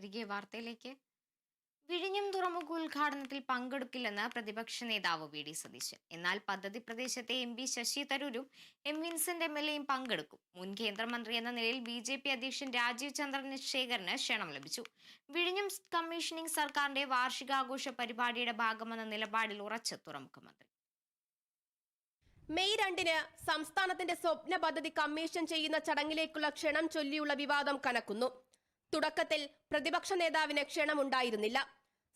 തിരികെ വാർത്തയിലേക്ക്. വിഴിഞ്ഞം തുറമുഖ ഉദ്ഘാടനത്തിൽ പങ്കെടുക്കില്ലെന്ന് പ്രതിപക്ഷ നേതാവ് വി ഡി സതീശൻ. എന്നാൽ പദ്ധതി പ്രദേശത്തെ എം പി ശശി തരൂരും എം വിൻസെന്റ് എം എൽ എയും പങ്കെടുക്കും. മുൻ കേന്ദ്രമന്ത്രി എന്ന നിലയിൽ ബി ജെ പി അധ്യക്ഷൻ രാജീവ് ചന്ദ്രശേഖറിന് ക്ഷണം ലഭിച്ചു. വിഴിഞ്ഞം കമ്മീഷനിംഗ് സർക്കാരിന്റെ വാർഷികാഘോഷ പരിപാടിയുടെ ഭാഗമെന്ന നിലപാടിൽ ഉറച്ച് തുറമുഖ മന്ത്രി. മെയ് രണ്ടിന് സംസ്ഥാനത്തിന്റെ സ്വപ്ന പദ്ധതി കമ്മീഷൻ ചെയ്യുന്ന ചടങ്ങിലേക്കുള്ള ക്ഷണം ചൊല്ലിയുള്ള വിവാദം കനക്കുന്നു. തുടക്കത്തിൽ പ്രതിപക്ഷ നേതാവിന് ക്ഷണമുണ്ടായിരുന്നില്ല.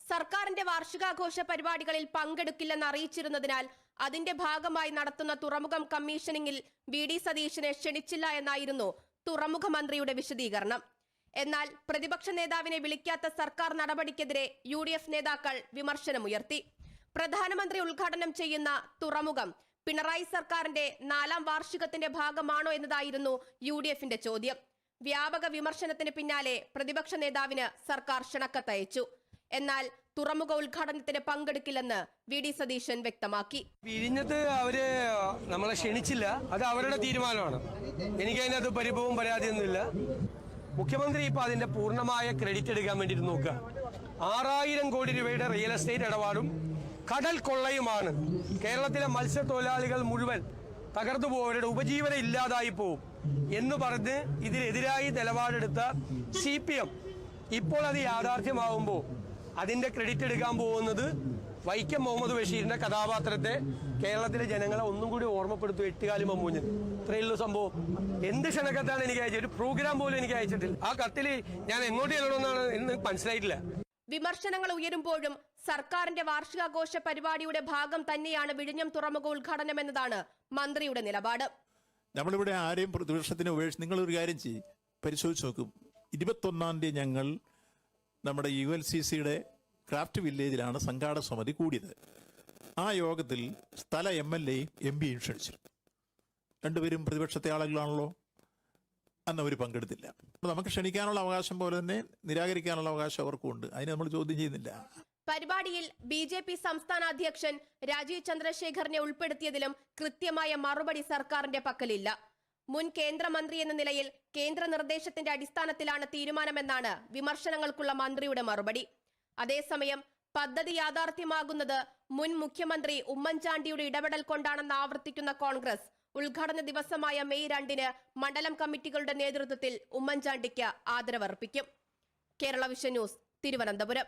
സർക്കാരിന്റെ വാർഷികാഘോഷ പരിപാടികളിൽ പങ്കെടുക്കില്ലെന്ന് അറിയിച്ചിരുന്നതിനാൽ അതിന്റെ ഭാഗമായി നടത്തുന്ന തുറമുഖം കമ്മീഷനിങ്ങിൽ വി. ഡി. സതീശനെ ക്ഷണിച്ചില്ല എന്നായിരുന്നു തുറമുഖ മന്ത്രിയുടെ വിശദീകരണം. എന്നാൽ പ്രതിപക്ഷ നേതാവിനെ വിളിക്കാത്ത സർക്കാർ നടപടിക്കെതിരെ യു. ഡി. എഫ്. നേതാക്കൾ വിമർശനമുയർത്തി. പ്രധാനമന്ത്രി ഉദ്ഘാടനം ചെയ്യുന്ന തുറമുഖം പിണറായി സർക്കാരിന്റെ നാലാം വാർഷികത്തിന്റെ ഭാഗമാണോ എന്നതായിരുന്നു യു. ചോദ്യം. വ്യാപക വിമർശനത്തിന് പിന്നാലെ പ്രതിപക്ഷ നേതാവിന് സർക്കാർ ക്ഷണക്കത്തയച്ചു എന്നാൽ തുറമുഖ ഉദ്ഘാടനത്തിന് പങ്കെടുക്കില്ലെന്ന് വി ഡി സതീശൻ വ്യക്തമാക്കി. വിഴിഞ്ഞത്ത് അവർ നമ്മളെ ക്ഷണിച്ചില്ല. അത് അവരുടെ തീരുമാനമാണ്. എനിക്ക് അതിനകത്ത് പരിഭവവും പരാതിയൊന്നുമില്ല. മുഖ്യമന്ത്രി ഇപ്പൊ അതിന്റെ പൂർണമായ ക്രെഡിറ്റ് എടുക്കാൻ വേണ്ടിയിട്ട് നോക്കുക. ആറായിരം കോടി രൂപയുടെ റിയൽ എസ്റ്റേറ്റ് ഇടപാടും കടൽ കൊള്ളയുമാണ്. കേരളത്തിലെ മത്സ്യത്തൊഴിലാളികൾ മുഴുവൻ തകർന്നു പോകും ഉപജീവനം ഇല്ലാതായി പോവും എന്ന് പറഞ്ഞ് ഇതിനെതിരായി നിലപാടെടുത്ത സി പി എം ഇപ്പോൾ അത് യാഥാർത്ഥ്യമാവുമ്പോൾ അതിന്റെ ക്രെഡിറ്റ് എടുക്കാൻ പോകുന്നത് വൈക്കം മുഹമ്മദ് ബഷീറിന്റെ കഥാപാത്രത്തെ കേരളത്തിലെ ജനങ്ങളെ ഒന്നും കൂടി ഓർമ്മപ്പെടുത്തും എട്ടുകാലി മമ്മൂഞ്ഞൻ ഇത്രയുള്ള സംഭവം. എന്ത് ക്ഷണക്കത്താണ് എനിക്ക് അയച്ചത്? ഒരു പ്രോഗ്രാം പോലും എനിക്ക് അയച്ചിട്ടില്ല. ആ കത്തിൽ ഞാൻ എങ്ങോട്ട് ചെല്ലണമെന്നാണ് എന്ന് മനസ്സിലായിട്ടില്ല. വിമർശനങ്ങൾ ഉയരുമ്പോഴും സർക്കാരിന്റെ വാർഷികാഘോഷ പരിപാടിയുടെ ഭാഗം തന്നെയാണ് വിഴിഞ്ഞം തുറമുഖ ഉദ്ഘാടനം എന്നതാണ് മന്ത്രിയുടെ നിലപാട്. നമ്മളിവിടെ ആരെയും പ്രതിപക്ഷത്തിന് ഉപേക്ഷിച്ച് നിങ്ങളൊരു കാര്യം ചെയ്യും. പരിശോധിച്ച് നോക്കും. ഇരുപത്തൊന്നാം തീയതി ഞങ്ങൾ നമ്മുടെ യു എൽ സി സിയുടെ ക്രാഫ്റ്റ് വില്ലേജിലാണ് സംഘാടക സമിതി കൂടിയത്. ആ യോഗത്തിൽ സ്ഥല എം എൽ എയും എം പിയും ക്ഷണിച്ചു രണ്ടുപേരും പ്രതിപക്ഷത്തെ ആളുകളാണല്ലോ. അന്ന് അവർ പങ്കെടുത്തില്ല. അപ്പോൾ നമുക്ക് ക്ഷണിക്കാനുള്ള അവകാശം പോലെ തന്നെ നിരാകരിക്കാനുള്ള അവകാശം അവർക്കും ഉണ്ട് അതിനെ നമ്മൾ ചോദ്യം ചെയ്യുന്നില്ല. പരിപാടിയിൽ ബി ജെ പി സംസ്ഥാന അധ്യക്ഷൻ രാജീവ് ചന്ദ്രശേഖറിനെ ഉൾപ്പെടുത്തിയതിലും കൃത്യമായ മറുപടി സർക്കാരിന്റെ പക്കലില്ല. മുൻ കേന്ദ്രമന്ത്രി എന്ന നിലയിൽ കേന്ദ്ര നിർദ്ദേശത്തിന്റെ അടിസ്ഥാനത്തിലാണ് തീരുമാനമെന്നാണ് വിമർശനങ്ങൾക്കുള്ള മന്ത്രിയുടെ മറുപടി. അതേസമയം പദ്ധതി യാഥാർത്ഥ്യമാകുന്നത് മുൻ മുഖ്യമന്ത്രി ഉമ്മൻചാണ്ടിയുടെ ഇടപെടൽ കൊണ്ടാണെന്ന് ആവർത്തിക്കുന്ന കോൺഗ്രസ് ഉദ്ഘാടന ദിവസമായ മെയ് രണ്ടിന് മണ്ഡലം കമ്മിറ്റികളുടെ നേതൃത്വത്തിൽ ഉമ്മൻചാണ്ടിക്ക് ആദരവർപ്പിക്കും. Kerala vision news Thiruvananthapuram.